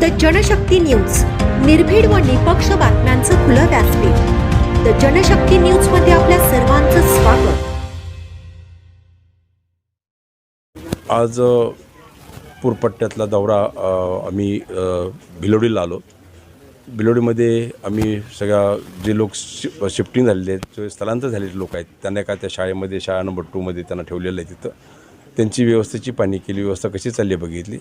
The Janshakti news. निर्भीड व निपक्ष बातम्यांचं खुलं व्यासपीठ. द जनशक्ती न्यूजमध्ये आपल्या सर्वांचं स्वागत. आज पूरपट्ट्यातला दौरा आम्ही भिलोडीला आलो. भिलोडीमध्ये आम्ही सगळ्या जे लोक शि शिफ्टिंग झालेले आहेत जे स्थलांतर झालेले लोक आहेत त्यांना काय त्या शाळेमध्ये शाळा नंबर टूमध्ये त्यांना ठेवलेलं आहे तिथं. त्यांची व्यवस्थेची पाणी केली व्यवस्था कशी चालली आहे बघितली.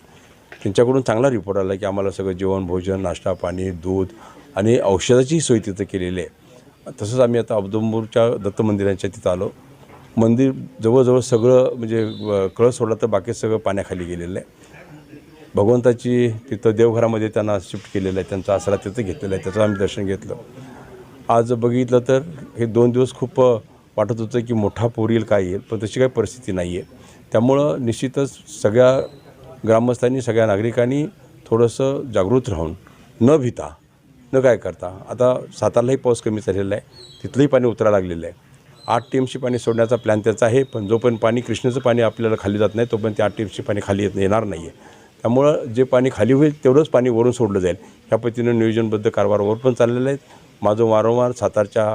त्यांच्याकडून चांगला रिपोर्ट आला की आम्हाला सगळं जेवण भोजन नाश्ता पाणी दूध आणि औषधाची सोय तिथं केलेली आहे. तसंच आम्ही आता अब्दुंबूरच्या दत्त मंदिरांच्या तिथं आलो. मंदिर जवळजवळ सगळं म्हणजे कळस सोडला तर बाकी सगळं पाण्याखाली गेलेलं आहे. भगवंताची तिथं देवघरामध्ये त्यांना शिफ्ट केलेलं आहे त्यांचा आसरा तिथं घेतलेला आहे त्याचं आम्ही दर्शन घेतलं. आज बघितलं तर हे दोन दिवस खूप वाटत होतं की मोठा पूर येईल काय येईल पण तशी काही परिस्थिती नाही आहे त्यामुळं निश्चितच सगळ्या ग्रामस्थांनी सगळ्या नागरिकांनी थोडंसं जागृत राहून न भिता न काय करता आता सातारलाही पाऊस कमी झालेला आहे तिथलंही पाणी उतरायला लागलेलं आहे. आठ टीमशी पाणी सोडण्याचा प्लॅन त्याचा आहे पण जोपर्यंत पाणी कृष्णेचं पाणी आपल्याला खाली जात नाही तोपर्यंत ते आठ टीमशी पाणी खाली येत येणार नाही आहे त्यामुळं जे पाणी खाली होईल तेवढंच पाणी वरून सोडलं जाईल. ह्या पद्धतीनं नियोजनबद्ध कारभारवर पण चाललेलं आहे. माझं वारंवार सातारच्या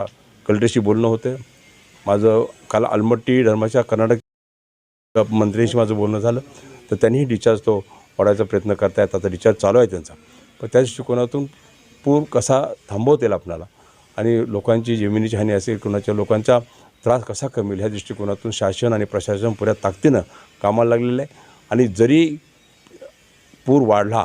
कलेक्टरशी बोलणं होतं. माझं काल आलमट्टी धर्माच्या कर्नाटक मंत्र्यांशी माझं बोलणं झालं. तर त्यांनीही डिस्चार्ज तो वाढायचा प्रयत्न करतायत. आता रिचार्ज चालू आहे त्यांचा. पण त्या दृष्टिकोनातून पूर कसा थांबवता येईल आपल्याला? आणि लोकांची जमिनीची हानी असेल कोणाच्या लोकांचा त्रास कसा कमी होईल ह्या दृष्टिकोनातून शासन आणि प्रशासन पुऱ्या ताकदीनं कामाला लागलेलं आहे. आणि जरी पूर वाढला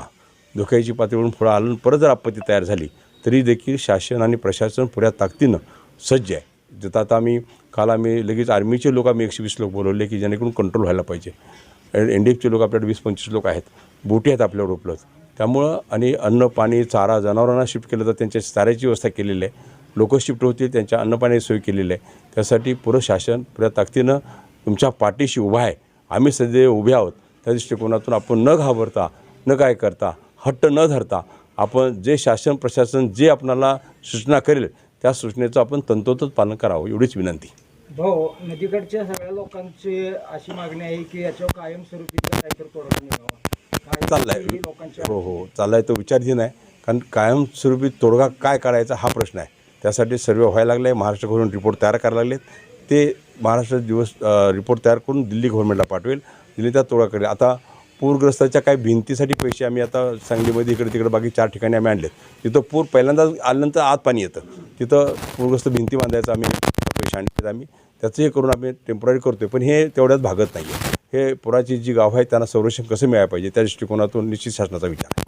धोक्याची पातळीवरून पुढं आलं परत जर आपत्ती तयार झाली तरी देखील शासन आणि प्रशासन पुऱ्या ताकदीनं सज्ज आहे. जर आता आम्ही काल आम्ही लगेच आर्मीचे लोक आम्ही एकशे वीस लोक बोलवले की जेणेकरून कंट्रोल व्हायला पाहिजे. एन डी एफचे लोक आपल्याकडे वीस पंचवीस लोक आहेत. बोटी आहेत आपल्यावर उपलब्ध त्यामुळं आणि अन्न पाणी चारा जनावरांना शिफ्ट केलं तर त्यांच्या चाऱ्याची व्यवस्था केलेली आहे. लोक शिफ्ट होतील त्यांच्या अन्नपाण्याची सोय केलेली आहे. त्यासाठी पुरं शासन पुऱ्या ताकदीनं तुमच्या पाठीशी उभा आहे. आम्ही सध्या उभे आहोत. त्या दृष्टिकोनातून आपण न घाबरता न काय करता हट्ट न धरता आपण जे शासन प्रशासन जे आपणाला सूचना करेल त्या सूचनेचं आपण तंतोतंत पालन करावं एवढीच विनंती. भाऊ नदीकडच्या सगळ्या लोकांची अशी मागणी आहे की याच्यावर कायमस्वरूपी काहीतरी तोडगा निघावा. काय चाललाय. ही लोकांच्या हो हो. चाललाय तो विचारधीन आहे. कारण कायमस्वरूपी तोडगा काय करायचा हा प्रश्न आहे. त्यासाठी सर्वे व्हायला लागले महाराष्ट्राकडून रिपोर्ट तयार करायला लागलेत. ते महाराष्ट्र दिवस रिपोर्ट तयार करून दिल्ली गव्हर्नमेंटला पाठवेल. दिल्ली त्या तोडगा करेल. आता पूरग्रस्ताच्या काही भिंतीसाठी पैसे आम्ही आता सांगलीमध्ये इकडे तिकडे बाकी चार ठिकाणी आम्ही आणलेत. तिथं पूर पहिल्यांदा आल्यानंतर आत पाणी येतं. तिथं पूरग्रस्त भिंती बांधायचं आम्ही पैसे आम्ही त्याचं हे करून आम्ही टेंपररी करतो पण हे तेवढ्याच भागत नाही आहे हे पुराची जी गावं आहेत त्यांना संरक्षण कसं मिळायला पाहिजे? त्या दृष्टिकोनातून निश्चित शासनाचा विचार आहे.